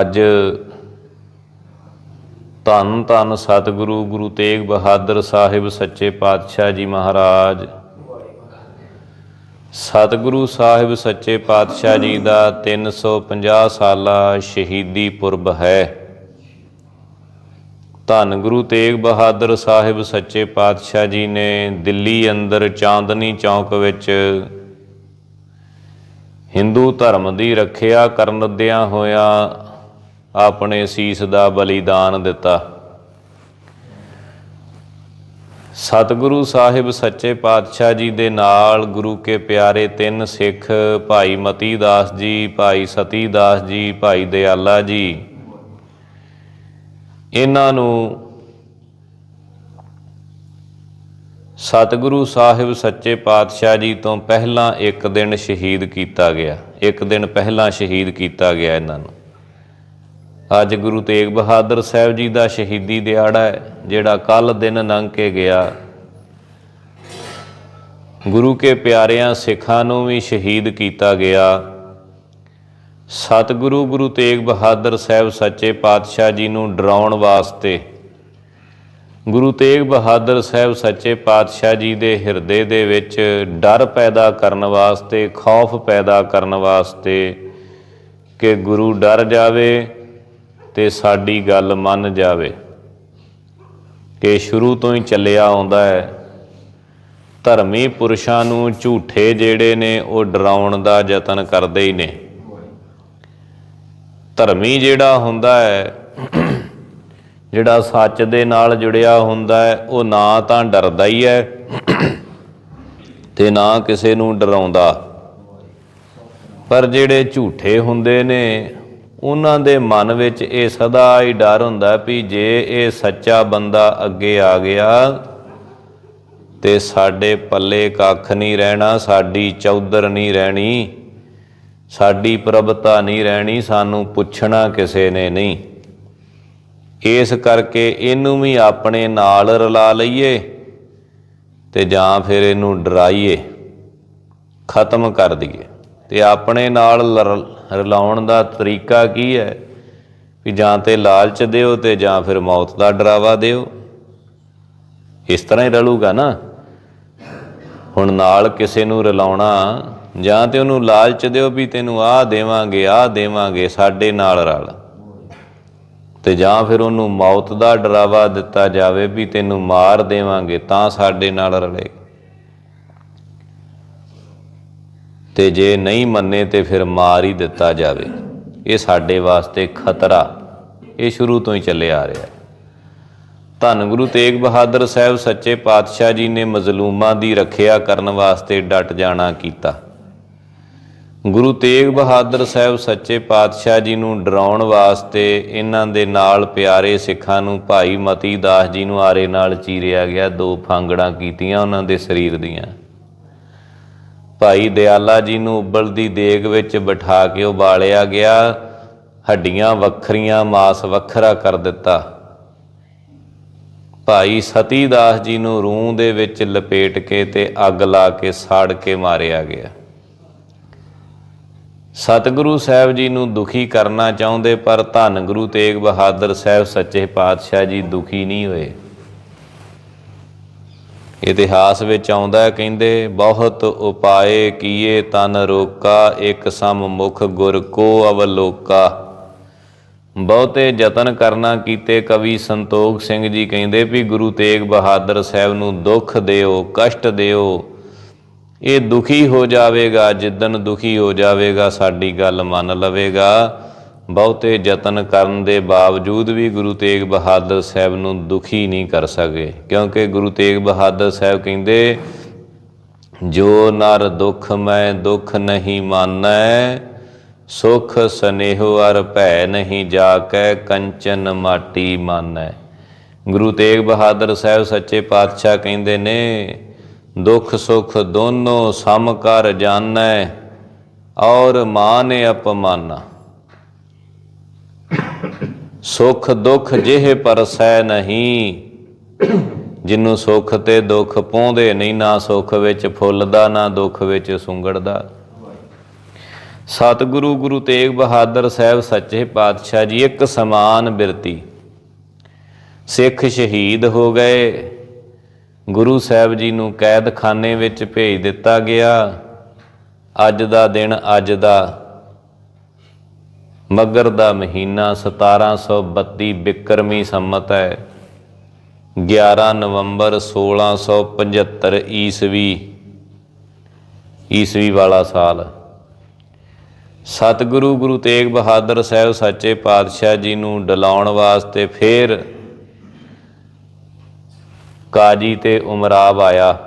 ਅੱਜ ਧੰਨ ਧੰਨ ਸਤਿਗੁਰੂ ਗੁਰੂ ਤੇਗ ਬਹਾਦਰ ਸਾਹਿਬ ਸੱਚੇ ਪਾਤਸ਼ਾਹ ਜੀ ਮਹਾਰਾਜ। ਸਤਿਗੁਰੂ ਸਾਹਿਬ ਸੱਚੇ ਪਾਤਸ਼ਾਹ ਜੀ ਦਾ 350 ਸਾਲਾ ਸ਼ਹੀਦੀ ਪੁਰਬ ਹੈ। ਧੰਨ ਗੁਰੂ ਤੇਗ ਬਹਾਦਰ ਸਾਹਿਬ ਸੱਚੇ ਪਾਤਸ਼ਾਹ ਜੀ ਨੇ ਦਿੱਲੀ ਅੰਦਰ ਚਾਂਦਨੀ ਚੌਕ ਵਿੱਚ ਹਿੰਦੂ ਧਰਮ ਦੀ ਰੱਖਿਆ ਕਰਨ ਦਿਆਂ ਹੋਇਆ ਆਪਣੇ ਸੀਸ ਦਾ ਬਲੀਦਾਨ ਦਿੱਤਾ। ਸਤਿਗੁਰੂ ਸਾਹਿਬ ਸੱਚੇ ਪਾਤਸ਼ਾਹ ਜੀ ਦੇ ਨਾਲ ਗੁਰੂ ਕੇ ਪਿਆਰੇ ਤਿੰਨ ਸਿੱਖ, ਭਾਈ ਮਤੀ ਦਾਸ ਜੀ, ਭਾਈ ਸਤੀ ਦਾਸ ਜੀ, ਭਾਈ ਦਿਆਲਾ ਜੀ। ਇਹਨਾਂ ਨੂੰ ਸਤਿਗੁਰੂ ਸਾਹਿਬ ਸੱਚੇ ਪਾਤਸ਼ਾਹ ਜੀ ਤੋਂ ਪਹਿਲਾਂ ਇੱਕ ਦਿਨ ਸ਼ਹੀਦ ਕੀਤਾ ਗਿਆ। ਇੱਕ ਦਿਨ ਪਹਿਲਾਂ ਸ਼ਹੀਦ ਕੀਤਾ ਗਿਆ ਇਹਨਾਂ ਨੂੰ। ਅੱਜ ਗੁਰੂ ਤੇਗ ਬਹਾਦਰ ਸਾਹਿਬ ਜੀ ਦਾ ਸ਼ਹੀਦੀ ਦਿਹਾੜਾ ਹੈ, ਜਿਹੜਾ ਕੱਲ ਦਿਨ ਲੰਘ ਕੇ ਗਿਆ। ਗੁਰੂ ਕੇ ਪਿਆਰਿਆਂ ਸਿੱਖਾਂ ਨੂੰ ਵੀ ਸ਼ਹੀਦ ਕੀਤਾ ਗਿਆ। ਸਤਿਗੁਰੂ ਗੁਰੂ ਤੇਗ ਬਹਾਦਰ ਸਾਹਿਬ ਸੱਚੇ ਪਾਤਸ਼ਾਹ ਜੀ ਨੂੰ ਡਰਾਉਣ ਵਾਸਤੇ, ਗੁਰੂ ਤੇਗ ਬਹਾਦਰ ਸਾਹਿਬ ਸੱਚੇ ਪਾਤਸ਼ਾਹ ਜੀ ਦੇ ਹਿਰਦੇ ਦੇ ਵਿੱਚ ਡਰ ਪੈਦਾ ਕਰਨ ਵਾਸਤੇ, ਖੌਫ ਪੈਦਾ ਕਰਨ ਵਾਸਤੇ ਕਿ ਗੁਰੂ ਡਰ ਜਾਵੇ ਤੇ ਸਾਡੀ ਗੱਲ ਮੰਨ ਜਾਵੇ ਕਿ ਸ਼ੁਰੂ ਤੋਂ ਹੀ ਚੱਲਿਆ ਆਉਂਦਾ ਹੈ। ਧਰਮੀ ਪੁਰਸ਼ਾਂ ਨੂੰ ਝੂਠੇ ਜਿਹੜੇ ਨੇ, ਉਹ ਡਰਾਉਣ ਦਾ ਯਤਨ ਕਰਦੇ ਹੀ ਨੇ। ਧਰਮੀ ਜਿਹੜਾ ਹੁੰਦਾ ਹੈ, ਜਿਹੜਾ ਸੱਚ ਦੇ ਨਾਲ ਜੁੜਿਆ ਹੁੰਦਾ ਹੈ, ਉਹ ਨਾ ਤਾਂ ਡਰਦਾ ਹੀ ਹੈ ਤੇ ਨਾ ਕਿਸੇ ਨੂੰ ਡਰਾਉਂਦਾ। ਪਰ ਜਿਹੜੇ ਝੂਠੇ ਹੁੰਦੇ ਨੇ ਉਹਨਾਂ ਦੇ ਮਨ ਵਿੱਚ ਇਹ ਸਦਾ ਹੀ ਡਰ ਹੁੰਦਾ ਵੀ ਜੇ ਇਹ ਸੱਚਾ ਬੰਦਾ ਅੱਗੇ ਆ ਗਿਆ ਤੇ ਸਾਡੇ ਪੱਲੇ ਕੱਖ ਨਹੀਂ ਰਹਿਣਾ, ਸਾਡੀ ਚੌਧਰ ਨਹੀਂ ਰਹਿਣੀ, ਸਾਡੀ ਪ੍ਰਭਤਾ ਨਹੀਂ ਰਹਿਣੀ, ਸਾਨੂੰ ਪੁੱਛਣਾ ਕਿਸੇ ਨੇ ਨਹੀਂ। ਇਸ ਕਰਕੇ ਇਹਨੂੰ ਵੀ ਆਪਣੇ ਨਾਲ ਰਲਾ ਲਈਏ ਤੇ ਜਾਂ ਫਿਰ ਇਹਨੂੰ ਡਰਾਈਏ, ਖਤਮ ਕਰ ਦਈਏ ਤੇ ਆਪਣੇ ਨਾਲ ਲਰ- ਰਲਾਉਣ ਦਾ ਤਰੀਕਾ ਕੀ ਹੈ? ਵੀ ਜਾਂ ਤੇ ਲਾਲਚ ਦਿਓ ਤੇ ਜਾਂ ਫਿਰ ਮੌਤ ਦਾ ਡਰਾਵਾ ਦਿਓ। ਇਸ ਤਰ੍ਹਾਂ ਹੀ ਰਲੂਗਾ ਨਾ। ਹੁਣ ਨਾਲ ਕਿਸੇ ਨੂੰ ਰਲਾਉਣਾ, ਜਾਂ ਤੇ ਉਹਨੂੰ ਲਾਲਚ ਦਿਓ ਵੀ ਤੈਨੂੰ ਆਹ ਦੇਵਾਂਗੇ ਆਹ ਦੇਵਾਂਗੇ, ਸਾਡੇ ਨਾਲ ਰਲ। ਤੇ ਜਾਂ ਫਿਰ ਉਹਨੂੰ ਮੌਤ ਦਾ ਡਰਾਵਾ ਦਿੱਤਾ ਜਾਵੇ ਵੀ ਤੈਨੂੰ ਮਾਰ ਦੇਵਾਂਗੇ, ਤਾਂ ਸਾਡੇ ਨਾਲ ਰਲੇ। ਤੇ ਜੇ ਨਹੀਂ ਮੰਨੇ ਤੇ ਫਿਰ ਮਾਰ ਹੀ ਦਿੱਤਾ ਜਾਵੇ। ਇਹ ਸਾਡੇ ਵਾਸਤੇ ਖਤਰਾ। ਇਹ ਸ਼ੁਰੂ ਤੋਂ ਹੀ ਚੱਲਿਆ ਆ ਰਿਹਾ ਹੈ। ਧੰਨ ਗੁਰੂ ਤੇਗ ਬਹਾਦਰ ਸਾਹਿਬ ਸੱਚੇ ਪਾਤਸ਼ਾਹ ਜੀ ਨੇ ਮਜ਼ਲੂਮਾਂ ਦੀ ਰੱਖਿਆ ਕਰਨ ਵਾਸਤੇ ਡਟ ਜਾਣਾ ਕੀਤਾ। ਗੁਰੂ ਤੇਗ ਬਹਾਦਰ ਸਾਹਿਬ ਸੱਚੇ ਪਾਤਸ਼ਾਹ ਜੀ ਨੂੰ ਡਰਾਉਣ ਵਾਸਤੇ ਇਹਨਾਂ ਦੇ ਨਾਲ ਪਿਆਰੇ ਸਿੱਖਾਂ ਨੂੰ ਭਾਈ ਮਤੀ ਦਾਸ ਜੀ ਨੂੰ ਆਰੇ ਨਾਲ ਚੀਰਿਆ ਗਿਆ, ਦੋ ਫਾਂਗੜਾਂ ਕੀਤੀਆਂ ਉਹਨਾਂ ਦੇ ਸਰੀਰ ਦੀਆਂ। ਭਾਈ ਦਿਆਲਾ ਜੀ ਨੂੰ ਉਬਲਦੀ ਦੇਗ ਵਿੱਚ ਬਿਠਾ ਕੇ ਉਬਾਲਿਆ ਗਿਆ, ਹੱਡੀਆਂ ਵੱਖਰੀਆਂ, ਮਾਸ ਵੱਖਰਾ ਕਰ ਦਿੱਤਾ। ਭਾਈ ਸਤੀ ਦਾਸ ਜੀ ਨੂੰ ਰੂਹ ਦੇ ਵਿੱਚ ਲਪੇਟ ਕੇ ਤੇ ਅੱਗ ਲਾ ਕੇ ਸਾੜ ਕੇ ਮਾਰਿਆ ਗਿਆ। ਸਤਿਗੁਰੂ ਸਾਹਿਬ ਜੀ ਨੂੰ ਦੁਖੀ ਕਰਨਾ ਚਾਹੁੰਦੇ, ਪਰ ਧੰਨ ਗੁਰੂ ਤੇਗ ਬਹਾਦਰ ਸਾਹਿਬ ਸੱਚੇ ਪਾਤਸ਼ਾਹ ਜੀ ਦੁਖੀ ਨਹੀਂ ਹੋਏ। ਇਤਿਹਾਸ ਵਿੱਚ ਆਉਂਦਾ ਹੈ, ਕਹਿੰਦੇ, ਬਹੁਤ ਉਪਾਏ ਕੀਏ ਤਨ ਰੋਕਾ, ਇੱਕ ਸਮ ਮੁਖ ਗੁਰ ਕੋ ਅਵਲੋਕਾ। ਬਹੁਤੇ ਯਤਨ ਕਰਨਾ ਕੀਤੇ, ਕਵੀ ਸੰਤੋਖ ਸਿੰਘ ਜੀ ਕਹਿੰਦੇ ਵੀ ਗੁਰੂ ਤੇਗ ਬਹਾਦਰ ਸਾਹਿਬ ਨੂੰ ਦੁੱਖ ਦਿਓ, ਕਸ਼ਟ ਦਿਓ। ਇਹ ਦੁਖੀ ਹੋ ਜਾਵੇਗਾ ਜਿੱਦਨ ਦੁਖੀ ਹੋ ਜਾਵੇਗਾ, ਸਾਡੀ ਗੱਲ ਮੰਨ ਲਵੇਗਾ। ਬਹੁਤੇ ਯਤਨ ਕਰਨ ਦੇ ਬਾਵਜੂਦ ਵੀ ਗੁਰੂ ਤੇਗ ਬਹਾਦਰ ਸਾਹਿਬ ਨੂੰ ਦੁਖੀ ਨਹੀਂ ਕਰ ਸਕੇ, ਕਿਉਂਕਿ ਗੁਰੂ ਤੇਗ ਬਹਾਦਰ ਸਾਹਿਬ ਕਹਿੰਦੇ, ਜੋ ਨਰ ਦੁਖ ਮੈਂ ਦੁਖ ਨਹੀਂ ਮਾਨੈ, ਸੁਖ ਸਨੇਹੋ ਅਰ ਭੈ ਨਹੀਂ ਜਾ ਕੈ ਕੰਚਨ ਮਾਟੀ ਮਾਨੈ। ਗੁਰੂ ਤੇਗ ਬਹਾਦਰ ਸਾਹਿਬ ਸੱਚੇ ਪਾਤਸ਼ਾਹ ਕਹਿੰਦੇ ਨੇ, ਦੁੱਖ ਸੁਖ ਦੋਨੋਂ ਸਮ ਕਰ ਜਾਣੈ ਔਰ ਮਾਨ ਅਪਮਾਨਾ। ਸੁਖ ਦੁਖ ਜਿਹੇ ਪਰਸੈ ਨਹੀਂ। ਜਿਨੂੰ ਸੁਖ ਤੇ ਦੁੱਖ ਪਾਉਂਦੇ ਨਹੀਂ, ਨਾ ਸੁਖ ਵਿੱਚ ਫੁੱਲਦਾ, ਨਾ ਦੁੱਖ ਵਿੱਚ ਸੁੰਗੜਦਾ। ਸਤਿਗੁਰੂ ਗੁਰੂ ਤੇਗ ਬਹਾਦਰ ਸਾਹਿਬ ਸੱਚੇ ਪਾਤਸ਼ਾਹ ਜੀ, ਇੱਕ ਸਮਾਨ ਬਿਰਤੀ। ਸਿੱਖ ਸ਼ਹੀਦ ਹੋ ਗਏ। ਗੁਰੂ ਸਾਹਿਬ ਜੀ ਨੂੰ ਕੈਦਖਾਨੇ ਵਿੱਚ ਭੇਜ ਦਿੱਤਾ ਗਿਆ। ਅੱਜ ਦਾ ਦਿਨ ਅੱਜ ਦਾ ਮਗਰ ਦਾ ਮਹੀਨਾ 1732 ਬਿਕਰਮੀ ਸੰਮਤ ਹੈ। 11 ਨਵੰਬਰ 1675 ਈਸਵੀ ਈਸਵੀ ਵਾਲਾ ਸਾਲ। ਸਤਿਗੁਰੂ ਗੁਰੂ ਤੇਗ ਬਹਾਦਰ ਸਾਹਿਬ ਸੱਚੇ ਪਾਤਸ਼ਾਹ ਜੀ ਨੂੰ ਡਲਾਉਣ ਵਾਸਤੇ ਫੇਰ ਕਾਜੀ ਤੇ ਉਮਰਾਵ ਆਇਆ।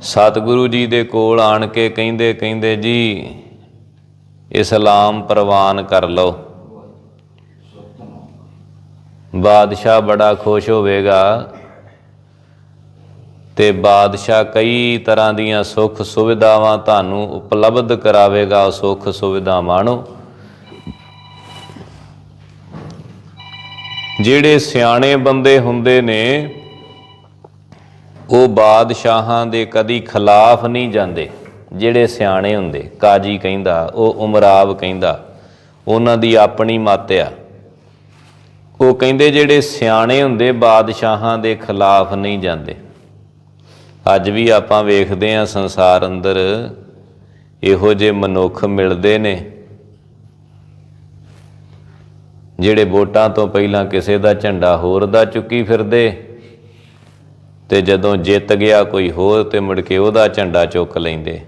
ਸਤਿਗੁਰੂ ਜੀ ਦੇ ਕੋਲ ਆਣ ਕੇ ਕਹਿੰਦੇ ਕਹਿੰਦੇ ਜੀ ਇਸਲਾਮ ਪ੍ਰਵਾਨ ਕਰ ਲਓ। ਬਾਦਸ਼ਾਹ ਬੜਾ ਖੁਸ਼ ਹੋਵੇਗਾ ਤੇ ਬਾਦਸ਼ਾਹ ਕਈ ਤਰ੍ਹਾਂ ਦੀਆਂ ਸੁੱਖ ਸੁਵਿਧਾਵਾਂ ਤੁਹਾਨੂੰ ਉਪਲਬਧ ਕਰਾਵੇਗਾ, ਸੁੱਖ ਸੁਵਿਧਾਵਾਂ ਨੂੰ। ਜਿਹੜੇ ਸਿਆਣੇ ਬੰਦੇ ਹੁੰਦੇ ਨੇ, ਉਹ ਬਾਦਸ਼ਾਹਾਂ ਦੇ ਕਦੀ ਖਿਲਾਫ ਨਹੀਂ ਜਾਂਦੇ। ਜਿਹੜੇ ਸਿਆਣੇ ਹੁੰਦੇ, ਕਾਜੀ ਕਹਿੰਦਾ, ਉਹ ਉਮਰਾਵ ਕਹਿੰਦਾ, ਉਹਨਾਂ ਦੀ ਆਪਣੀ ਮੱਤ ਆ। ਉਹ ਕਹਿੰਦੇ ਜਿਹੜੇ ਸਿਆਣੇ ਹੁੰਦੇ, ਬਾਦਸ਼ਾਹਾਂ ਦੇ ਖਿਲਾਫ ਨਹੀਂ ਜਾਂਦੇ। ਅੱਜ ਵੀ ਆਪਾਂ ਵੇਖਦੇ ਹਾਂ ਸੰਸਾਰ ਅੰਦਰ ਇਹੋ ਜਿਹੇ ਮਨੁੱਖ ਮਿਲਦੇ ਨੇ, ਜਿਹੜੇ ਵੋਟਾਂ ਤੋਂ ਪਹਿਲਾਂ ਕਿਸੇ ਦਾ ਝੰਡਾ ਹੋਰ ਦਾ ਚੁੱਕੀ ਫਿਰਦੇ ਤੇ ਜਦੋਂ ਜਿੱਤ ਗਿਆ ਕੋਈ ਹੋਰ ਤੇ ਮੁੜ ਕੇ ਉਹਦਾ ਝੰਡਾ ਚੁੱਕ ਲੈਂਦੇ।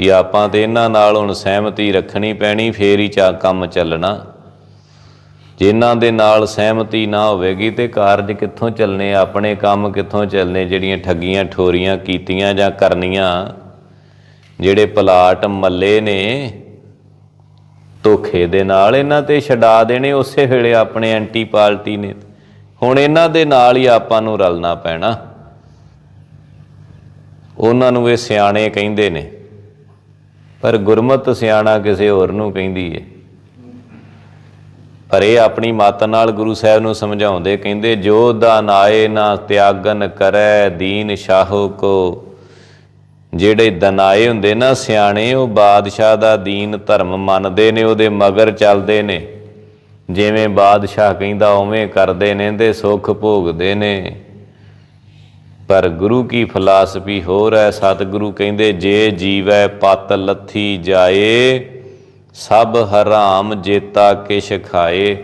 ਵੀ ਆਪਾਂ ਤੇ ਇਹਨਾਂ ਨਾਲ ਹੁਣ ਸਹਿਮਤੀ ਰੱਖਣੀ ਪੈਣੀ, ਫੇਰ ਹੀ ਚਾ ਕੰਮ ਚੱਲਣਾ। ਜਿਨ੍ਹਾਂ ਦੇ ਨਾਲ ਸਹਿਮਤੀ ਨਾ ਹੋਵੇਗੀ ਤੇ ਕਾਰਜ ਕਿੱਥੋਂ ਚੱਲਨੇ ਆਪਣੇ ਕੰਮ ਕਿੱਥੋਂ ਚੱਲਨੇ ਜਿਹੜੀਆਂ ਠੱਗੀਆਂ, ਠੋਰੀਆਂ ਕੀਤੀਆਂ ਜਾਂ ਕਰਨੀਆਂ, ਜਿਹੜੇ ਪਲਾਟ ਮੱਲੇ ਨੇ, ਧੋਖੇ ਦੇ ਨਾਲ ਇਹਨਾਂ ਤੇ ਛਡਾ ਦੇਣੇ, ਉਸੇ ਵੇਲੇ ਆਪਣੇ ਐਂਟੀ ਪਾਰਟੀ ਨੇ। ਹੁਣ ਇਹਨਾਂ ਦੇ ਨਾਲ ਹੀ ਆਪਾਂ ਨੂੰ ਰਲਣਾ ਪੈਣਾ। ਉਹਨਾਂ ਨੂੰ ਇਹ ਸਿਆਣੇ ਕਹਿੰਦੇ ਨੇ। ਪਰ ਗੁਰਮਤ ਸਿਆਣਾ ਕਿਸੇ ਹੋਰ ਨੂੰ ਕਹਿੰਦੀ ਏ। ਪਰ ਇਹ ਆਪਣੀ ਮਤ ਨਾਲ ਗੁਰੂ ਸਾਹਿਬ ਨੂੰ ਸਮਝਾਉਂਦੇ, ਕਹਿੰਦੇ, ਜੋ ਦਾਨਾਏ ਨਾ ਤਿਆਗਨ ਕਰੈ, ਦੀਨ ਸ਼ਾਹੋ ਕੋ। ਜਿਹੜੇ ਦਨਾਏ ਹੁੰਦੇ ਨਾ ਸਿਆਣੇ, ਉਹ ਬਾਦਸ਼ਾਹ ਦਾ ਦੀਨ ਧਰਮ ਮੰਨਦੇ ਨੇ, ਉਹਦੇ ਮਗਰ ਚੱਲਦੇ ਨੇ। ਜਿਵੇਂ ਬਾਦਸ਼ਾਹ ਕਹਿੰਦਾ, ਉਵੇਂ ਕਰਦੇ ਨੇ ਤੇ ਸੁੱਖ ਭੋਗਦੇ ਨੇ। ਪਰ ਗੁਰੂ ਕੀ ਫਲਸਫੀ ਹੋਰ ਹੈ? ਸਤਿਗੁਰੂ ਕਹਿੰਦੇ, ਜੇ ਜੀਵੈ ਪਤ ਲੱਥੀ ਜਾਏ, ਸਭ ਹਰਾਮ ਜੇਤਾ ਕਿਛ ਖਾਏ।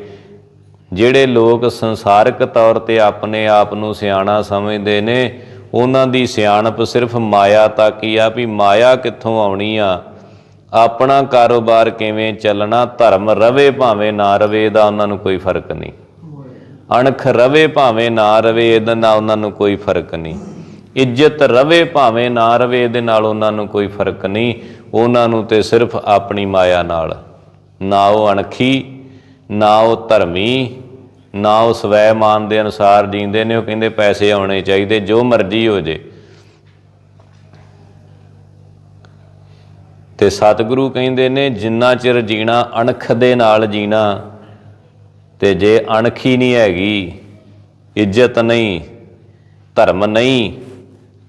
ਜਿਹੜੇ ਲੋਕ ਸੰਸਾਰਿਕ ਤੌਰ ਤੇ ਆਪਣੇ ਆਪ ਨੂੰ ਸਿਆਣਾ ਸਮਝਦੇ ਨੇ, ਉਹਨਾਂ ਦੀ ਸਿਆਣਪ ਸਿਰਫ ਮਾਇਆ ਤੱਕ ਹੀ ਆ, ਵੀ ਮਾਇਆ ਕਿੱਥੋਂ ਆਉਣੀ ਆ? ਆਪਣਾ ਕਾਰੋਬਾਰ ਕਿਵੇਂ ਚੱਲਣਾ? ਧਰਮ ਰਵੇ ਭਾਵੇਂ ਨਾ ਰਵੇ, ਇਹਦਾ ਉਹਨਾਂ ਨੂੰ ਕੋਈ ਫ਼ਰਕ ਨਹੀਂ। ਅਣਖ ਰਵੇ ਭਾਵੇਂ ਨਾ ਰਵੇ, ਇਹਦੇ ਨਾਲ ਉਹਨਾਂ ਨੂੰ ਕੋਈ ਫ਼ਰਕ ਨਹੀਂ। ਇੱਜ਼ਤ ਰਵੇ ਭਾਵੇਂ ਨਾ ਰਵੇ, ਇਹਦੇ ਨਾਲ ਉਹਨਾਂ ਨੂੰ ਕੋਈ ਫ਼ਰਕ ਨਹੀਂ। ਉਹਨਾਂ ਨੂੰ ਤੇ ਸਿਰਫ ਆਪਣੀ ਮਾਇਆ ਨਾਲ। ਨਾ ਉਹ ਅਣਖੀ, ਨਾ ਉਹ ਧਰਮੀ, ਨਾ ਉਹ ਸਵੈ ਮਾਨ ਦੇ ਅਨੁਸਾਰ ਜੀਂਦੇ ਨੇ, ਉਹ ਕਹਿੰਦੇ ਪੈਸੇ ਆਉਣੇ ਚਾਹੀਦੇ, ਜੋ ਮਰਜ਼ੀ ਹੋ ਜੇ। ਤੇ ਸਤਿਗੁਰੂ ਕਹਿੰਦੇ ਨੇ, ਜਿੰਨਾ ਚਿਰ ਜੀਣਾ ਅਣਖ ਦੇ ਨਾਲ ਜੀਣਾ ਤੇ ਜੇ ਅਣਖੀ ਨਹੀਂ ਹੈਗੀ, ਇੱਜ਼ਤ ਨਹੀਂ, ਧਰਮ ਨਹੀਂ,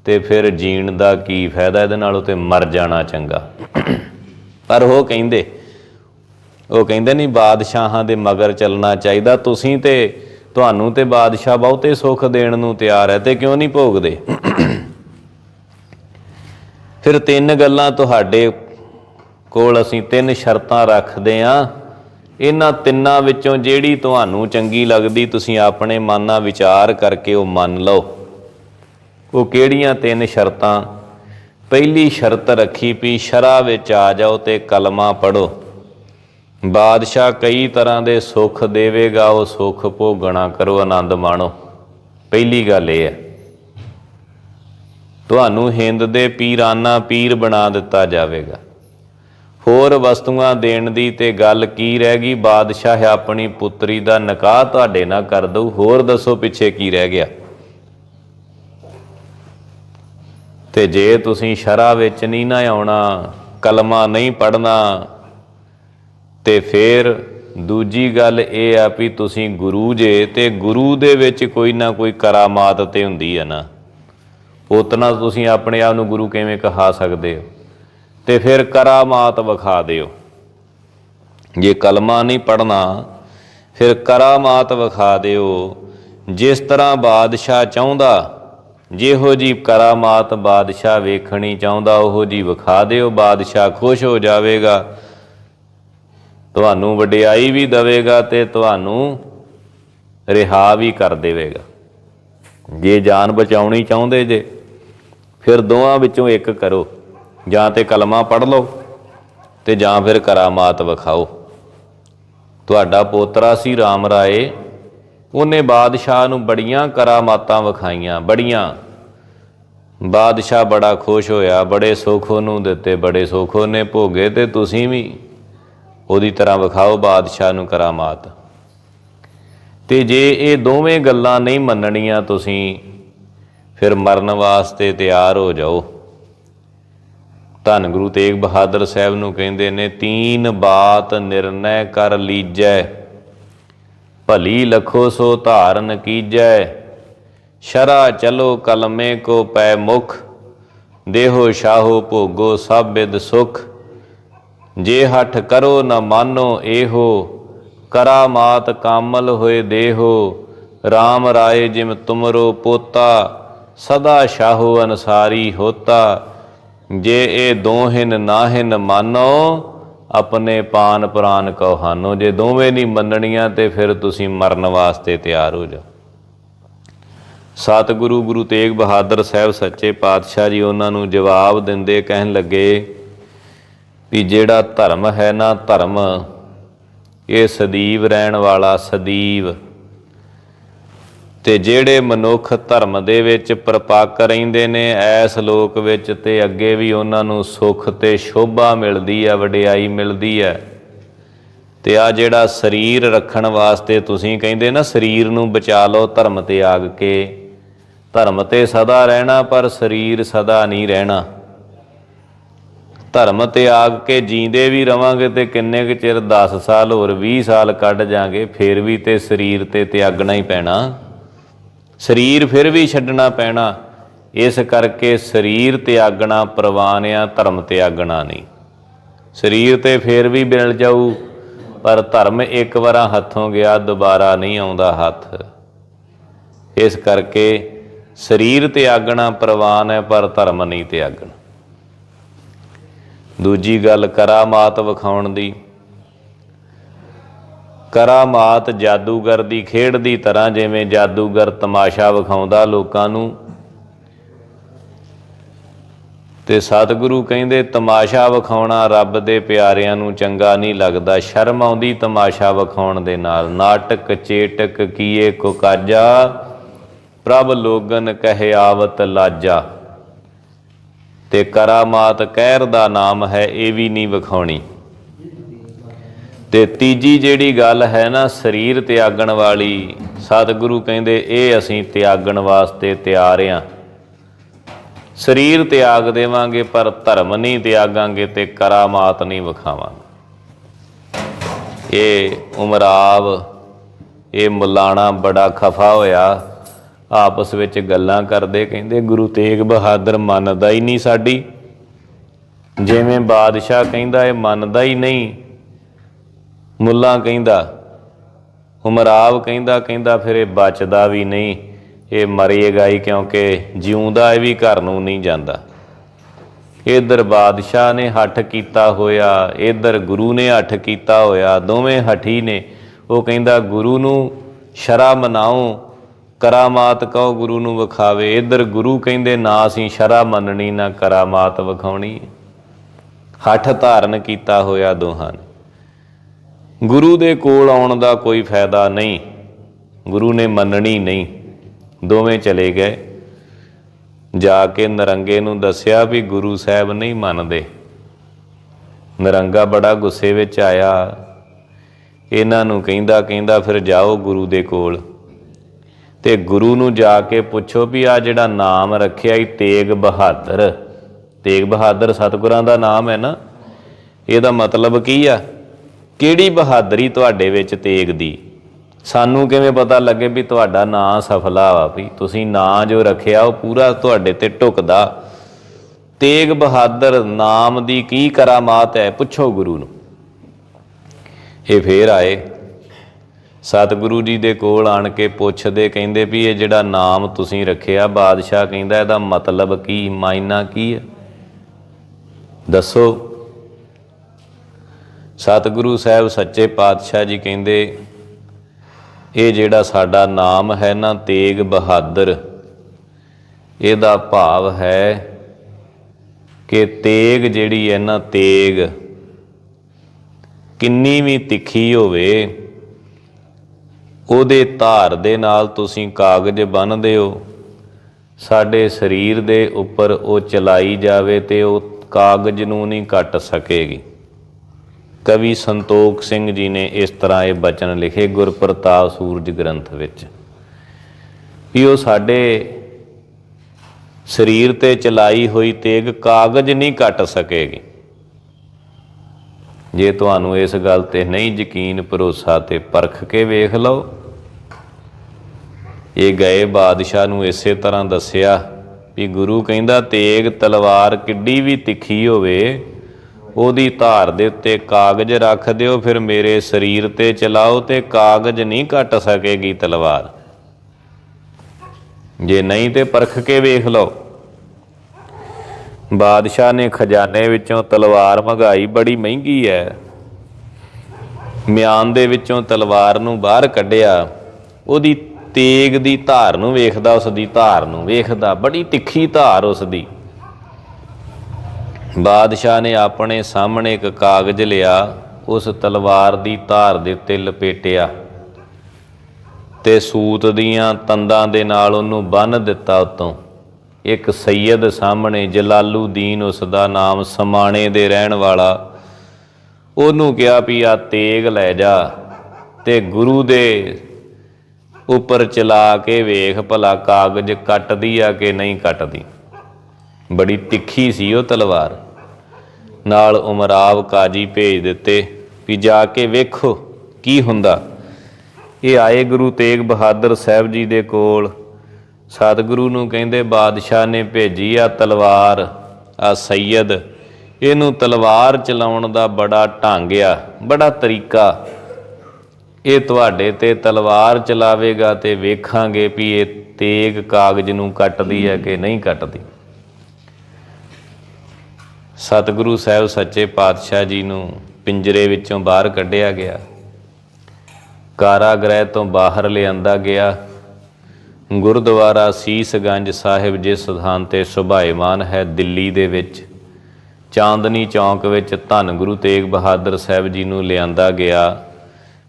ਤੇ ਫਿਰ ਜੀਣ ਦਾ ਕੀ ਫਾਇਦਾ ਇਹਦੇ ਨਾਲੋਂ ਤੇ ਮਰ ਜਾਣਾ ਚੰਗਾ। ਪਰ ਉਹ ਕਹਿੰਦੇ ਉਹ ਕਹਿੰਦੇ ਨਹੀਂ ਬਾਦਸ਼ਾਹਾਂ ਦੇ ਮਗਰ ਚੱਲਣਾ ਚਾਹੀਦਾ, ਤੁਸੀਂ ਤੇ ਤੁਹਾਨੂੰ ਤੇ ਬਾਦਸ਼ਾਹ ਬਹੁਤੇ ਸੁੱਖ ਦੇਣ ਨੂੰ ਤਿਆਰ ਹੈ, ਤੇ ਕਿਉਂ ਨਹੀਂ ਭੋਗਦੇ? ਫਿਰ ਤਿੰਨ ਗੱਲਾਂ ਤੁਹਾਡੇ ਕੋਲ ਅਸੀਂ ਤਿੰਨ ਸ਼ਰਤਾਂ ਰੱਖਦੇ ਆਂ। ਇਹਨਾਂ ਤਿੰਨਾਂ ਵਿੱਚੋਂ ਜਿਹੜੀ ਤੁਹਾਨੂੰ ਚੰਗੀ ਲੱਗਦੀ, ਤੁਸੀਂ ਆਪਣੇ ਮਨ ਨਾਲ ਵਿਚਾਰ ਕਰਕੇ ਉਹ ਮੰਨ ਲਓ। ਉਹ ਕਿਹੜੀਆਂ ਤਿੰਨ ਸ਼ਰਤਾਂ? ਪਹਿਲੀ ਸ਼ਰਤ ਰੱਖੀ ਵੀ ਸ਼ਰਾ ਵਿੱਚ ਆ ਜਾਓ ਤੇ ਕਲਮਾ ਪੜੋ ਬਾਦਸ਼ਾਹ ਕਈ ਤਰ੍ਹਾਂ ਦੇ ਸੁੱਖ ਦੇਵੇਗਾ, ਉਹ ਸੁੱਖ ਭੋਗਣਾ ਕਰੋ, ਆਨੰਦ ਮਾਣੋ। ਪਹਿਲੀ ਗੱਲ ਇਹ ਹੈ। ਤੁਹਾਨੂੰ ਹਿੰਦ ਦੇ ਪੀਰਾਨਾ ਪੀਰ ਬਣਾ ਦਿੱਤਾ ਜਾਵੇਗਾ। ਹੋਰ ਵਸਤੂਆਂ ਦੇਣ ਦੀ ਤੇ ਗੱਲ ਕੀ ਰਹਿ ਗਈ? ਬਾਦਸ਼ਾਹ ਆਪਣੀ ਪੁੱਤਰੀ ਦਾ ਨਿਕਾਹ ਤੁਹਾਡੇ ਨਾਲ ਕਰ ਦਊ। ਹੋਰ ਦੱਸੋ ਪਿੱਛੇ ਕੀ ਰਹਿ ਗਿਆ? ਤੇ ਜੇ ਤੁਸੀਂ ਸ਼ਰਾ ਵਿੱਚ ਨਹੀਂ ਨਾ ਆਉਣਾ, ਕਲਮਾ ਨਹੀਂ ਪੜਨਾ ਤੇ ਫਿਰ ਦੂਜੀ ਗੱਲ ਇਹ ਆ ਵੀ ਤੁਸੀਂ ਗੁਰੂ ਜੇ, ਤੇ ਗੁਰੂ ਦੇ ਵਿੱਚ ਕੋਈ ਨਾ ਕੋਈ ਕਰਾਮਾਤ ਤੇ ਹੁੰਦੀ ਹੈ ਨਾ। ਉਤਨਾ ਤੁਸੀਂ ਆਪਣੇ ਆਪ ਨੂੰ ਗੁਰੂ ਕਿਵੇਂ ਕਹਾ ਸਕਦੇ ਹੋ? ਤੇ ਫਿਰ ਕਰਾਮਾਤ ਵਿਖਾ ਦਿਓ। ਜੇ ਕਲਮਾ ਨਹੀਂ ਪੜਨਾ ਫਿਰ ਕਰਾਮਾਤ ਵਿਖਾ ਦਿਓ। ਜਿਸ ਤਰ੍ਹਾਂ ਬਾਦਸ਼ਾਹ ਚਾਹੁੰਦਾ, ਜਿਹੋ ਜੀ ਕਰਾਮਾਤ ਬਾਦਸ਼ਾਹ ਵੇਖਣੀ ਚਾਹੁੰਦਾ, ਉਹੋ ਜੀ ਵਿਖਾ ਦਿਓ। ਬਾਦਸ਼ਾਹ ਖੁਸ਼ ਹੋ ਜਾਵੇਗਾ, ਤੁਹਾਨੂੰ ਵਡਿਆਈ ਵੀ ਦੇਵੇਗਾ ਤੇ ਤੁਹਾਨੂੰ ਰਿਹਾ ਵੀ ਕਰ ਦੇਵੇਗਾ। ਜੇ ਜਾਨ ਬਚਾਉਣੀ ਚਾਹੁੰਦੇ ਜੇ, ਫਿਰ ਦੋਵਾਂ ਵਿੱਚੋਂ ਇੱਕ ਕਰੋ। ਜਾਂ ਤੇ ਕਲਮਾ ਪੜ ਲਓ ਤੇ ਜਾਂ ਫਿਰ ਕਰਾਮਾਤ ਵਿਖਾਓ। ਤੁਹਾਡਾ ਪੋਤਰਾ ਸੀ ਰਾਮ ਰਾਏ, ਉਹਨੇ ਬਾਦਸ਼ਾਹ ਨੂੰ ਬੜੀਆਂ ਕਰਾਮਾਤਾਂ ਵਿਖਾਈਆਂ, ਬੜੀਆਂ। ਬਾਦਸ਼ਾਹ ਬੜਾ ਖੁਸ਼ ਹੋਇਆ, ਬੜੇ ਸੁੱਖ ਉਹਨੂੰ ਦਿੱਤੇ, ਬੜੇ ਸੁੱਖ ਉਹਨੇ ਭੋਗੇ ਤੇ ਤੁਸੀਂ ਵੀ ਉਹਦੀ ਤਰ੍ਹਾਂ ਵਿਖਾਓ ਬਾਦਸ਼ਾਹ ਨੂੰ ਕਰਾਮਾਤ। ਤੇ ਜੇ ਇਹ ਦੋਵੇਂ ਗੱਲਾਂ ਨਹੀਂ ਮੰਨਣੀਆਂ ਤੁਸੀਂ, ਫਿਰ ਮਰਨ ਵਾਸਤੇ ਤਿਆਰ ਹੋ ਜਾਓ। ਧੰਨ ਗੁਰੂ ਤੇਗ ਬਹਾਦਰ ਸਾਹਿਬ ਨੂੰ ਕਹਿੰਦੇ ਨੇ, ਤੀਨ ਬਾਤ ਨਿਰਣੈ ਕਰ ਲੀਜੈ, ਭਲੀ ਲਖੋ ਸੋ ਧਾਰਨ ਕੀਜੈ, ਸ਼ਰਾ ਚਲੋ ਕਲਮੇ ਕੋ ਪੈ ਮੁਖ, ਦੇਹੋ ਸ਼ਾਹੋ ਭੋਗੋ ਸਭ ਬਿਦ ਸੁਖ, ਜੇ ਹਠ ਕਰੋ ਨਾ ਮਾਨੋ ਇਹੋ, ਕਰਾਮਾਤ ਕਾਮਲ ਹੋਏ ਦੇਹੋ RAM ਰਾਏ ਜਿਮ ਤੁਮਰੋ ਪੋਤਾ, ਸਦਾ ਸ਼ਾਹੋ ਅਨਸਾਰੀ ਹੋਤਾ ਜੇ ਇਹ ਦੋਹਿਨ ਨਾਹਿਨ ਮਾਨੋ, ਆਪਣੇ ਪਾਨ ਪ੍ਰਾਨ ਕਹਾਨੋ ਜੇ ਦੋਵੇਂ ਨਹੀਂ ਮੰਨਣੀਆਂ, ਤੇ ਫਿਰ ਤੁਸੀਂ ਮਰਨ ਵਾਸਤੇ ਤਿਆਰ ਹੋ ਜਾਓ। ਸਤਿਗੁਰੂ ਗੁਰੂ ਤੇਗ ਬਹਾਦਰ ਸਾਹਿਬ ਸੱਚੇ ਪਾਤਸ਼ਾਹ ਜੀ ਉਹਨਾਂ ਨੂੰ ਜਵਾਬ ਦਿੰਦੇ ਕਹਿਣ ਲੱਗੇ ਵੀ ਜਿਹੜਾ ਧਰਮ ਹੈ ਨਾ ਧਰਮ, ਇਹ ਸਦੀਵ ਰਹਿਣ ਵਾਲਾ ਸਦੀਵ। ਤੇ ਜਿਹੜੇ ਮਨੁੱਖ ਧਰਮ ਦੇ ਵਿੱਚ ਪ੍ਰਪੱਕ ਰਹਿੰਦੇ ਨੇ, ਐਸ ਲੋਕ ਵਿੱਚ ਤੇ ਅੱਗੇ ਵੀ ਉਹਨਾਂ ਨੂੰ ਸੁੱਖ ਤੇ ਸ਼ੋਭਾ ਮਿਲਦੀ ਹੈ, ਵਡਿਆਈ ਮਿਲਦੀ ਹੈ। ਤੇ ਆ ਜਿਹੜਾ ਸਰੀਰ ਰੱਖਣ ਵਾਸਤੇ ਤੁਸੀਂ ਕਹਿੰਦੇ ਨਾ, ਸਰੀਰ ਨੂੰ ਬਚਾ ਲਓ, ਧਰਮ 'ਤੇ ਆਗ ਕੇ। ਧਰਮ ਤੇ ਸਦਾ ਰਹਿਣਾ, ਪਰ ਸਰੀਰ ਸਦਾ ਨਹੀਂ ਰਹਿਣਾ। ਧਰਮ 'ਤੇ ਆਗ ਕੇ ਜੀਂਦੇ ਵੀ ਰਵਾਂਗੇ ਤੇ ਕਿੰਨੇ ਕੁ ਚਿਰ 10 ਸਾਲ ਹੋਰ 20 ਸਾਲ ਕੱਢ ਜਾਾਂਗੇ, ਫਿਰ ਵੀ ਤੇ ਸਰੀਰ ਤੇ ਤਿਆਗਣਾ ਹੀ ਪੈਣਾ। ਸਰੀਰ ਫਿਰ ਵੀ ਛੱਡਣਾ ਪੈਣਾ। ਇਸ ਕਰਕੇ ਸਰੀਰ ਤਿਆਗਣਾ ਪ੍ਰਵਾਨ ਆ, ਧਰਮ ਤਿਆਗਣਾ ਨਹੀਂ। ਸਰੀਰ ਤੇ ਫਿਰ ਵੀ ਮਿਲ ਜਾਊ, ਪਰ ਧਰਮ ਇੱਕ ਵਾਰਾਂ ਹੱਥੋਂ ਗਿਆ, ਦੁਬਾਰਾ ਨਹੀਂ ਆਉਂਦਾ ਹੱਥ। ਇਸ ਕਰਕੇ ਸਰੀਰ ਤਿਆਗਣਾ ਪ੍ਰਵਾਨ ਹੈ, ਪਰ ਧਰਮ ਨਹੀਂ ਤਿਆਗਣਾ ਦੂਜੀ ਗੱਲ ਕਰਾਮਾਤ ਵਿਖਾਉਣ ਦੀ। ਕਰਾਮਾਤ ਜਾਦੂਗਰ ਦੀ ਖੇਡ ਦੀ ਤਰ੍ਹਾਂ ਜਿਵੇਂ ਜਾਦੂਗਰ ਤਮਾਸ਼ਾ ਵਿਖਾਉਂਦਾ ਲੋਕਾਂ ਨੂੰ। ਤੇ ਸਤਿਗੁਰੂ ਕਹਿੰਦੇ, ਤਮਾਸ਼ਾ ਵਿਖਾਉਣਾ ਰੱਬ ਦੇ ਪਿਆਰਿਆਂ ਨੂੰ ਚੰਗਾ ਨਹੀਂ ਲੱਗਦਾ। ਸ਼ਰਮ ਆਉਂਦੀ ਤਮਾਸ਼ਾ ਵਿਖਾਉਣ ਦੇ ਨਾਲ। ਨਾਟਕ, ਚੇਟਕ, ਕੀਏ ਕੋ ਕਾਜਾ, ਪ੍ਰਭ ਲੋਗਨ ਕਹਿ ਆਵਤ ਲਾਜਾ। ਤੇ ਕਰਾਮਾਤ ਕਹਿਰ ਦਾ ਨਾਮ ਹੈ, ਇਹ ਵੀ ਨਹੀਂ ਵਿਖਾਉਣੀ। ਤੇ ਤੀਜੀ ਜਿਹੜੀ ਗੱਲ ਹੈ ਨਾ, ਸਰੀਰ ਤਿਆਗਣ ਵਾਲੀ, ਸਤਿਗੁਰੂ ਕਹਿੰਦੇ ਇਹ ਅਸੀਂ ਤਿਆਗਣ ਵਾਸਤੇ ਤਿਆਰ ਆ। ਸਰੀਰ ਤਿਆਗ ਦੇਵਾਂਗੇ, ਪਰ ਧਰਮ ਨਹੀਂ ਤਿਆਗਾਂਗੇ ਤੇ ਕਰਾਮਾਤ ਨਹੀਂ ਵਿਖਾਵਾਂਗੇ। ਇਹ ਉਮਰਾਵ, ਇਹ ਮੁਲਾਣਾ ਬੜਾ ਖਫਾ ਹੋਇਆ, ਆਪਸ ਵਿੱਚ ਗੱਲਾਂ ਕਰਦੇ, ਕਹਿੰਦੇ ਗੁਰੂ ਤੇਗ ਬਹਾਦਰ ਮੰਨਦਾ ਹੀ ਨਹੀਂ ਸਾਡੀ। ਜਿਵੇਂ ਬਾਦਸ਼ਾਹ ਕਹਿੰਦਾ, ਇਹ ਮੰਨਦਾ ਹੀ ਨਹੀਂ। ਮੁੱਲਾ ਕਹਿੰਦਾ ਹੁਮਰਾਵ ਕਹਿੰਦਾ ਕਹਿੰਦਾ ਫਿਰ ਇਹ ਬਚਦਾ ਵੀ ਨਹੀਂ। ਇਹ ਮਰੇਗਾ ਹੀ ਕਿਉਂਕਿ ਜਿਉਂਦਾ ਇਹ ਵੀ ਘਰ ਨੂੰ ਨਹੀਂ ਜਾਂਦਾ। ਇਧਰ ਬਾਦਸ਼ਾਹ ਨੇ ਹੱਠ ਕੀਤਾ ਹੋਇਆ, ਇਧਰ ਗੁਰੂ ਨੇ ਹੱਠ ਕੀਤਾ ਹੋਇਆ, ਦੋਵੇਂ ਹਠੀ ਨੇ। ਉਹ ਕਹਿੰਦਾ, ਗੁਰੂ ਨੂੰ ਸ਼ਰਾ ਮਨਾਓ ਕਰਾਮਾਤ ਕਹੋ ਗੁਰੂ ਨੂੰ ਵਿਖਾਵੇ। ਇਧਰ ਗੁਰੂ ਕਹਿੰਦੇ, ਨਾ ਅਸੀਂ ਸ਼ਰਾ ਮੰਨਣੀ, ਨਾ ਕਰਾਮਾਤ ਵਿਖਾਉਣੀ। ਹੱਠ ਧਾਰਨ ਕੀਤਾ ਹੋਇਆ ਦੋਹਾਂ ਨੇ। ਗੁਰੂ ਦੇ ਕੋਲ ਆਉਣ ਦਾ ਕੋਈ ਫਾਇਦਾ ਨਹੀਂ। ਗੁਰੂ ਨੇ ਮੰਨਣੀ ਨਹੀਂ। ਦੋਵੇਂ ਚਲੇ ਗਏ। ਜਾ ਕੇ ਨਰੰਗੇ ਨੂੰ ਦੱਸਿਆ ਵੀ ਗੁਰੂ ਸਾਹਿਬ ਨਹੀਂ ਮੰਨਦੇ। ਨਰੰਗਾ ਬੜਾ ਗੁੱਸੇ ਵਿੱਚ ਆਇਆ। ਇਹਨਾਂ ਨੂੰ ਕਹਿੰਦਾ ਕਹਿੰਦਾ, ਫਿਰ ਜਾਓ ਗੁਰੂ ਦੇ ਕੋਲ। ਤੇ ਗੁਰੂ ਨੂੰ ਜਾ ਕੇ ਪੁੱਛੋ ਵੀ ਆ ਜਿਹੜਾ ਨਾਮ ਰੱਖਿਆ ਈ ਤੇਗ ਬਹਾਦਰ। ਤੇਗ ਬਹਾਦਰ ਸਤਿਗੁਰਾਂ ਦਾ ਨਾਮ ਹੈ ਨਾ? ਇਹਦਾ ਮਤਲਬ ਕੀ ਆ? ਕਿਹੜੀ ਬਹਾਦਰੀ ਤੁਹਾਡੇ ਵਿੱਚ ਤੇਗ ਦੀ ਸਾਨੂੰ ਕਿਵੇਂ ਪਤਾ ਲੱਗੇ ਵੀ ਤੁਹਾਡਾ ਨਾਂ ਸਫਲਾ ਵਾ ਵੀ ਤੁਸੀਂ ਨਾਂ ਜੋ ਰੱਖਿਆ ਉਹ ਪੂਰਾ ਤੁਹਾਡੇ ਤੇ ਢੁਕਦਾ ਤੇਗ ਬਹਾਦਰ ਨਾਮ ਦੀ ਕੀ ਕਰਾਮਾਤ ਹੈ? ਪੁੱਛੋ ਗੁਰੂ ਨੂੰ। ਇਹ ਫੇਰ ਆਏ। ਸਤਿਗੁਰੂ ਜੀ ਦੇ ਕੋਲ ਆਣ ਕੇ ਪੁੱਛਦੇ ਕਹਿੰਦੇ ਵੀ ਇਹ ਜਿਹੜਾ ਨਾਮ ਤੁਸੀਂ ਰੱਖਿਆ, ਬਾਦਸ਼ਾਹ ਕਹਿੰਦਾ ਇਹਦਾ ਮਤਲਬ ਕੀ, ਮਾਇਨਾ ਕੀ ਹੈ? ਦੱਸੋ। ਸਤਿਗੁਰੂ ਸਾਹਿਬ ਸੱਚੇ ਪਾਤਸ਼ਾਹ ਜੀ ਕਹਿੰਦੇ, ਇਹ ਜਿਹੜਾ ਸਾਡਾ ਨਾਮ ਹੈ ਨਾ ਤੇਗ ਬਹਾਦਰ, ਇਹਦਾ ਭਾਵ ਹੈ ਕਿ ਤੇਗ ਜਿਹੜੀ ਹੈ ਨਾ ਤੇਗ, ਕਿੰਨੀ ਵੀ ਤਿੱਖੀ ਹੋਵੇ, ਉਹਦੇ ਧਾਰ ਦੇ ਨਾਲ ਤੁਸੀਂ ਕਾਗਜ਼ ਬੰਨ੍ਹਦੇ ਹੋ, ਸਾਡੇ ਸਰੀਰ ਦੇ ਉੱਪਰ ਉਹ ਚਲਾਈ ਜਾਵੇ ਤੇ ਉਹ ਕਾਗਜ਼ ਨੂੰ ਨਹੀਂ ਕੱਟ ਸਕੇਗੀ। ਕਵੀ ਸੰਤੋਖ ਸਿੰਘ ਜੀ ਨੇ ਇਸ ਤਰ੍ਹਾਂ ਇਹ ਬਚਨ ਲਿਖੇ, ਗੁਰਪ੍ਰਤਾਪ ਸੂਰਜ ਗ੍ਰੰਥ ਵਿੱਚ। ਵੀ ਉਹ ਸਾਡੇ ਸਰੀਰ ਤੇ ਚਲਾਈ ਹੋਈ ਤੇਗ ਕਾਗਜ਼ ਨਹੀਂ ਕੱਟ ਸਕੇਗੀ। ਜੇ ਤੁਹਾਨੂੰ ਇਸ ਗੱਲ ਤੇ ਨਹੀਂ ਯਕੀਨ, ਭਰੋਸਾ ਤੇ ਪਰਖ ਕੇ ਵੇਖ ਲਓ। ਇਹ ਗਏ ਬਾਦਸ਼ਾਹ ਨੂੰ ਇਸੇ ਤਰ੍ਹਾਂ ਦੱਸਿਆ ਵੀ ਗੁਰੂ ਕਹਿੰਦਾ, ਤੇਗ ਤਲਵਾਰ ਕਿੱਡੀ ਵੀ ਤਿੱਖੀ ਹੋਵੇ ਉਹਦੀ ਧਾਰ ਦੇ ਉੱਤੇ ਕਾਗਜ਼ ਰੱਖ ਦਿਓ, ਫਿਰ ਮੇਰੇ ਸਰੀਰ ਤੇ ਚਲਾਓ ਤੇ ਕਾਗਜ਼ ਨਹੀਂ ਕੱਟ ਸਕੇਗੀ ਤਲਵਾਰ। ਜੇ ਨਹੀਂ ਤੇ ਪਰਖ ਕੇ ਵੇਖ ਲਓ। ਬਾਦਸ਼ਾਹ ਨੇ ਖਜ਼ਾਨੇ ਵਿੱਚੋਂ ਤਲਵਾਰ ਮੰਗਾਈ, ਬੜੀ ਮਹਿੰਗੀ ਹੈ। ਮਿਆਨ ਦੇ ਵਿੱਚੋਂ ਤਲਵਾਰ ਨੂੰ ਬਾਹਰ ਕੱਢਿਆ। ਉਹਦੀ ਤੇਗ ਦੀ ਧਾਰ ਨੂੰ ਵੇਖਦਾ ਉਸ ਦੀ ਧਾਰ ਨੂੰ ਵੇਖਦਾ, ਬੜੀ ਤਿੱਖੀ ਧਾਰ ਉਸ ਦੀ ਬਾਦਸ਼ਾਹ ਨੇ ਆਪਣੇ ਸਾਹਮਣੇ ਇੱਕ ਕਾਗਜ਼ ਲਿਆ, ਉਸ ਤਲਵਾਰ ਦੀ ਧਾਰ ਦੇ ਉੱਤੇ ਲਪੇਟਿਆ ਤੇ ਸੂਤ ਦੀਆਂ ਤੰਦਾਂ ਦੇ ਨਾਲ ਉਹਨੂੰ ਬੰਨ ਦਿੱਤਾ ਉਤੋਂ। ਇੱਕ ਸੈਯਦ ਸਾਹਮਣੇ ਜਲਾਲੂਦੀਨ ਉਸ ਦਾ ਨਾਮ ਸਮਾਣੇ ਦੇ ਰਹਿਣ ਵਾਲਾ, ਉਹਨੂੰ ਕਿਹਾ ਵੀ ਆ ਤੇਗ ਲੈ ਜਾ ਤੇ ਗੁਰੂ ਦੇ ਉੱਪਰ ਚਲਾ ਕੇ ਵੇਖ ਭਲਾ ਕਾਗਜ਼ ਕੱਟਦੀ ਆ ਕਿ ਨਹੀਂ ਕੱਟਦੀ। ਬੜੀ ਤਿੱਖੀ ਸੀ ਉਹ ਤਲਵਾਰ। ਨਾਲ ਉਮਰਾਵ ਕਾਜੀ ਭੇਜ ਦਿੱਤੇ ਵੀ ਜਾ ਕੇ ਵੇਖੋ ਕੀ ਹੁੰਦਾ। ਇਹ ਆਏ ਗੁਰੂ ਤੇਗ ਬਹਾਦਰ ਸਾਹਿਬ ਜੀ ਦੇ ਕੋਲ। ਸਤਿਗੁਰੂ ਨੂੰ ਕਹਿੰਦੇ, ਬਾਦਸ਼ਾਹ ਨੇ ਭੇਜੀ ਆ ਤਲਵਾਰ, ਆ ਸੈਯਦ ਇਹਨੂੰ ਤਲਵਾਰ ਚਲਾਉਣ ਦਾ ਬੜਾ ਢੰਗ ਆ, ਬੜਾ ਤਰੀਕਾ। ਇਹ ਤੁਹਾਡੇ ਤੇ ਤਲਵਾਰ ਚਲਾਵੇਗਾ ਤੇ ਵੇਖਾਂਗੇ ਵੀ ਇਹ ਤੇਗ ਕਾਗਜ਼ ਨੂੰ ਕੱਟਦੀ ਹੈ ਕਿ ਨਹੀਂ ਕੱਟਦੀ। ਸਤਿਗੁਰੂ ਸਾਹਿਬ ਸੱਚੇ ਪਾਤਸ਼ਾਹ ਜੀ ਨੂੰ ਪਿੰਜਰੇ ਵਿੱਚੋਂ ਬਾਹਰ ਕੱਢਿਆ ਗਿਆ। ਕਾਰਾਗ੍ਰਹਿ ਤੋਂ ਬਾਹਰ ਲਿਆਂਦਾ ਗਿਆ। ਗੁਰਦੁਆਰਾ ਸੀਸਗੰਜ ਸਾਹਿਬ ਜਿਸ ਸਥਾਨ ਤੇ ਸੁਭਾਏਮਾਨ ਹੈ, ਦਿੱਲੀ ਦੇ ਵਿੱਚ, ਚਾਂਦਨੀ ਚੌਂਕ ਵਿੱਚ ਧੰਨ ਗੁਰੂ ਤੇਗ ਬਹਾਦਰ ਸਾਹਿਬ ਜੀ ਨੂੰ ਲਿਆਂਦਾ ਗਿਆ।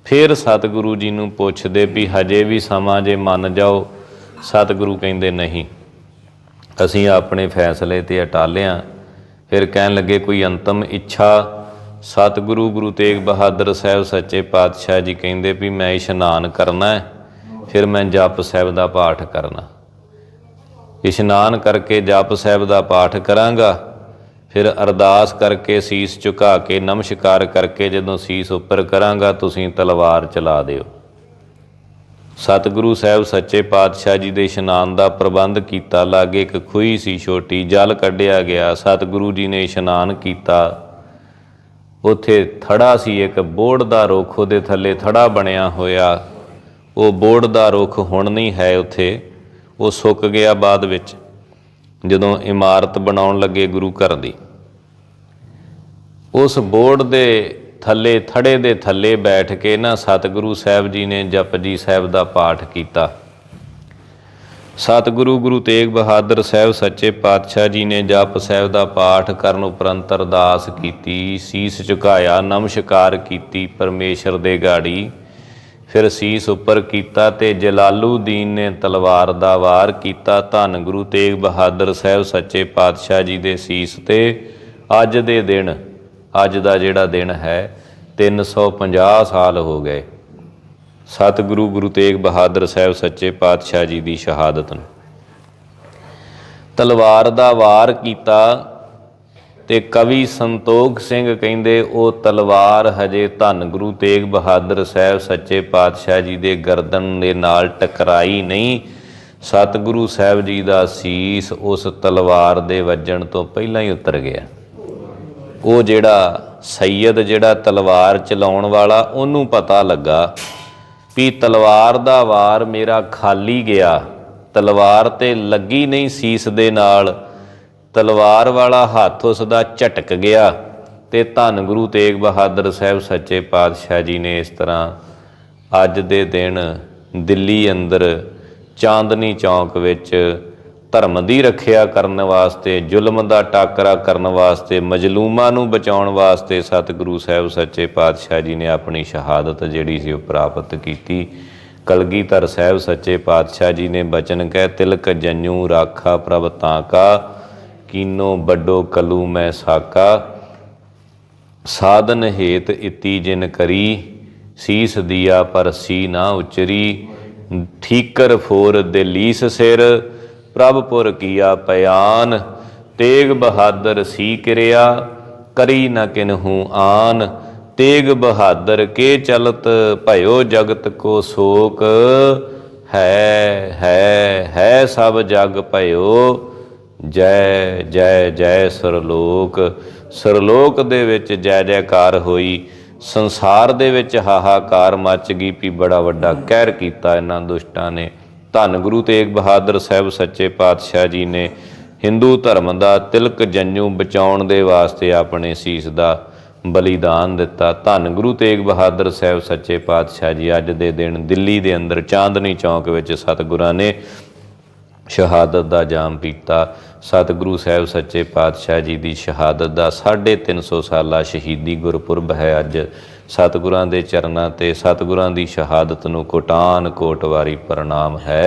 ਫਿਰ ਸਤਿਗੁਰੂ ਜੀ ਨੂੰ ਪੁੱਛਦੇ ਵੀ ਹਜੇ ਵੀ ਸਮਾਂ ਜੇ ਮੰਨ ਜਾਓ, ਸਤਿਗੁਰੂ ਕਹਿੰਦੇ ਨਹੀਂ। ਅਸੀਂ ਆਪਣੇ ਫੈਸਲੇ ਤੇ ਅਟਾਲਿਆਂ ਫਿਰ ਕਹਿਣ ਲੱਗੇ, ਕੋਈ ਅੰਤਮ ਇੱਛਾ? ਸਤਿਗੁਰੂ ਗੁਰੂ ਤੇਗ ਬਹਾਦਰ ਸਾਹਿਬ ਸੱਚੇ ਪਾਤਸ਼ਾਹ ਜੀ ਕਹਿੰਦੇ ਵੀ ਮੈਂ ਇਸ਼ਨਾਨ ਕਰਨਾ ਹੈ, ਫਿਰ ਮੈਂ ਜਪ ਸਾਹਿਬ ਦਾ ਪਾਠ ਕਰਨਾ। ਇਸ਼ਨਾਨ ਕਰਕੇ ਜਪ ਸਾਹਿਬ ਦਾ ਪਾਠ ਕਰਾਂਗਾ, ਫਿਰ ਅਰਦਾਸ ਕਰਕੇ ਸੀਸ ਝੁਕਾ ਕੇ ਨਮਸਕਾਰ ਕਰਕੇ ਜਦੋਂ ਸੀਸ ਉੱਪਰ ਕਰਾਂਗਾ, ਤੁਸੀਂ ਤਲਵਾਰ ਚਲਾ ਦਿਓ। ਸਤਿਗੁਰੂ ਸਾਹਿਬ ਸੱਚੇ ਪਾਤਸ਼ਾਹ ਜੀ ਦੇ ਇਸ਼ਨਾਨ ਦਾ ਪ੍ਰਬੰਧ ਕੀਤਾ, ਲਾਗੇ ਇੱਕ ਖੂਹੀ ਸੀ ਛੋਟੀ, ਜਲ ਕੱਢਿਆ ਗਿਆ, ਸਤਿਗੁਰੂ ਜੀ ਨੇ ਇਸ਼ਨਾਨ ਕੀਤਾ। ਉਥੇ ਥੜਾ ਸੀ ਇੱਕ ਬੋੜ ਦਾ ਰੁੱਖ, ਉਹਦੇ ਥੱਲੇ ਥੜਾ ਬਣਿਆ ਹੋਇਆ। ਉਹ ਬੋੜ ਦਾ ਰੁੱਖ ਹੁਣ ਨਹੀਂ ਹੈ ਉਥੇ, ਉਹ ਸੁੱਕ ਗਿਆ ਬਾਅਦ ਵਿੱਚ, ਜਦੋਂ ਇਮਾਰਤ ਬਣਾਉਣ ਲੱਗੇ ਗੁਰੂ ਘਰ ਦੀ। ਉਸ ਬੋੜ ਦੇ ਥੱਲੇ ਥੜੇ ਦੇ ਥੱਲੇ ਬੈਠ ਕੇ ਨਾ ਸਤਿਗੁਰੂ ਸਾਹਿਬ ਜੀ ਨੇ ਜਪਜੀ ਸਾਹਿਬ ਦਾ ਪਾਠ ਕੀਤਾ। ਸਤਿਗੁਰੂ ਗੁਰੂ ਤੇਗ ਬਹਾਦਰ ਸਾਹਿਬ ਸੱਚੇ ਪਾਤਸ਼ਾਹ ਜੀ ਨੇ ਜਪ ਸਾਹਿਬ ਦਾ ਪਾਠ ਕਰਨ ਉਪਰੰਤ ਅਰਦਾਸ ਕੀਤੀ, ਸੀਸ ਝੁਕਾਇਆ ਨਮਸਕਾਰ ਕੀਤੀ ਪਰਮੇਸ਼ਰ ਦੇ ਗਾੜੀ। ਫਿਰ ਸੀਸ ਉੱਪਰ ਕੀਤਾ ਤੇ ਜਲਾਲੂਦੀਨ ਨੇ ਤਲਵਾਰ ਦਾ ਵਾਰ ਕੀਤਾ। ਧੰਨ ਗੁਰੂ ਤੇਗ ਬਹਾਦਰ ਸਾਹਿਬ ਸੱਚੇ ਪਾਤਸ਼ਾਹ ਜੀ ਦੇ ਸੀਸ ਤੇ ਅੱਜ ਦੇ ਦਿਨ ਅੱਜ ਦਾ ਜਿਹੜਾ ਦਿਨ ਹੈ 350 ਸਾਲ ਹੋ ਗਏ। ਸਤਿਗੁਰੂ ਗੁਰੂ ਤੇਗ ਬਹਾਦਰ ਸਾਹਿਬ ਸੱਚੇ ਪਾਤਸ਼ਾਹ ਜੀ ਦੀ ਸ਼ਹਾਦਤ ਨੂੰ। ਤਲਵਾਰ ਦਾ ਵਾਰ ਕੀਤਾ ਤੇ ਕਵੀ ਸੰਤੋਖ ਸਿੰਘ ਕਹਿੰਦੇ, ਉਹ ਤਲਵਾਰ ਹਜੇ ਧੰਨ ਗੁਰੂ ਤੇਗ ਬਹਾਦਰ ਸਾਹਿਬ ਸੱਚੇ ਪਾਤਸ਼ਾਹ ਜੀ ਦੇ ਗਰਦਨ ਦੇ ਨਾਲ ਟਕਰਾਈ ਨਹੀਂ। ਸਤਿਗੁਰੂ ਸਾਹਿਬ ਜੀ ਦਾ ਸੀਸ ਉਸ ਤਲਵਾਰ ਦੇ ਵੱਜਣ ਤੋਂ ਪਹਿਲਾਂ ਹੀ ਉਤਰ ਗਿਆ। ਉਹ ਜਿਹੜਾ ਸੈਯਦ ਜਿਹੜਾ ਤਲਵਾਰ ਚਲਾਉਣ ਵਾਲਾ, ਉਹਨੂੰ ਪਤਾ ਲੱਗਾ ਵੀ ਤਲਵਾਰ ਦਾ ਵਾਰ ਮੇਰਾ ਖਾਲੀ ਗਿਆ। ਤਲਵਾਰ ਤੇ ਲੱਗੀ ਨਹੀਂ ਸੀਸ ਦੇ ਨਾਲ। ਤਲਵਾਰ ਵਾਲਾ ਹੱਥ ਉਸ ਦਾ ਝਟਕ ਗਿਆ ਤੇ ਧੰਨ ਗੁਰੂ ਤੇਗ ਬਹਾਦਰ ਸਾਹਿਬ ਸੱਚੇ ਪਾਤਸ਼ਾਹ ਜੀ ਨੇ ਇਸ ਤਰ੍ਹਾਂ ਅੱਜ ਦੇ ਦਿਨ ਦਿੱਲੀ ਅੰਦਰ ਚਾਂਦਨੀ ਚੌਂਕ ਵਿੱਚ ਧਰਮ ਦੀ ਰੱਖਿਆ ਕਰਨ ਵਾਸਤੇ, ਜ਼ੁਲਮ ਦਾ ਟਾਕਰਾ ਕਰਨ ਵਾਸਤੇ, ਮਜਲੂਮਾਂ ਨੂੰ ਬਚਾਉਣ ਵਾਸਤੇ ਸਤਿਗੁਰੂ ਸਾਹਿਬ ਸੱਚੇ ਪਾਤਸ਼ਾਹ ਜੀ ਨੇ ਆਪਣੀ ਸ਼ਹਾਦਤ ਜਿਹੜੀ ਸੀ ਉਹ ਪ੍ਰਾਪਤ ਕੀਤੀ। ਕਲਗੀਧਰ ਸਾਹਿਬ ਸੱਚੇ ਪਾਤਸ਼ਾਹ ਜੀ ਨੇ ਬਚਨ ਕਹਿ, ਤਿਲਕ ਜੰਨੂ ਰਾਖਾ ਪ੍ਰਭ ਤਾਂ ਕਾ, ਕੀਨੋ ਵੱਡੋ ਕਲੂ ਮੈਂ ਸਾਕਾ। ਸਾਧਨ ਹੇਤ ਇਤੀ ਜਿਨ ਕਰੀ, ਸੀਸ ਦਿਆ ਪਰ ਸੀ ਨਾ ਉਚਰੀ। ਠੀਕਰ ਫੋਰ ਦਿਲੀਸ ਸਿਰ ਪ੍ਰਭਪੁਰ ਕੀਆ ਪਿਆਨ, ਤੇਗ ਬਹਾਦਰ ਸੀ ਕਿਰਿਆ, ਕਰੀ ਨ ਕਿਨਹੂ ਆਨ। ਤੇਗ ਬਹਾਦਰ ਕੇ ਚਲਤ ਭਇਓ ਜਗਤ ਕੋ ਸੋਕ। ਹੈ ਹੈ ਹੈ ਸਭ ਜਗ ਭਇਓ, ਜੈ ਜੈ ਜੈ ਸਰਲੋਕ। ਸਰਲੋਕ ਦੇ ਵਿੱਚ ਜੈ ਜੈਕਾਰ ਹੋਈ। ਸੰਸਾਰ ਦੇ ਵਿੱਚ ਹਾਹਾਕਾਰ ਮੱਚ ਗਈ ਵੀ ਬੜਾ ਵੱਡਾ ਕਹਿਰ ਕੀਤਾ ਇਹਨਾਂ ਦੁਸ਼ਟਾਂ ਨੇ। ਧੰਨ ਗੁਰੂ ਤੇਗ ਬਹਾਦਰ ਸਾਹਿਬ ਸੱਚੇ ਪਾਤਸ਼ਾਹ ਜੀ ਨੇ ਹਿੰਦੂ ਧਰਮ ਦਾ ਤਿਲਕ ਜੰਜੂ ਬਚਾਉਣ ਦੇ ਵਾਸਤੇ ਆਪਣੇ ਸੀਸ ਦਾ ਬਲੀਦਾਨ ਦਿੱਤਾ। ਧੰਨ ਗੁਰੂ ਤੇਗ ਬਹਾਦਰ ਸਾਹਿਬ ਸੱਚੇ ਪਾਤਸ਼ਾਹ ਜੀ, ਅੱਜ ਦੇ ਦਿਨ ਦਿੱਲੀ ਦੇ ਅੰਦਰ ਚਾਂਦਨੀ ਚੌਂਕ ਵਿੱਚ ਸਤਿਗੁਰਾਂ ਨੇ ਸ਼ਹਾਦਤ ਦਾ ਜਾਮ ਪੀਤਾ। ਸਤਿਗੁਰੂ ਸਾਹਿਬ ਸੱਚੇ ਪਾਤਸ਼ਾਹ ਜੀ ਦੀ ਸ਼ਹਾਦਤ ਦਾ 350 ਸਾਲਾ ਸ਼ਹੀਦੀ ਗੁਰਪੁਰਬ ਹੈ ਅੱਜ। ਸਤਿਗੁਰਾਂ ਦੇ ਚਰਨਾਂ ਤੇ ਸਤਿਗੁਰਾਂ ਦੀ ਸ਼ਹਾਦਤ ਨੂੰ ਕੋਟਾਨ ਕੋਟ ਵਾਰੀ ਪ੍ਰਣਾਮ ਹੈ।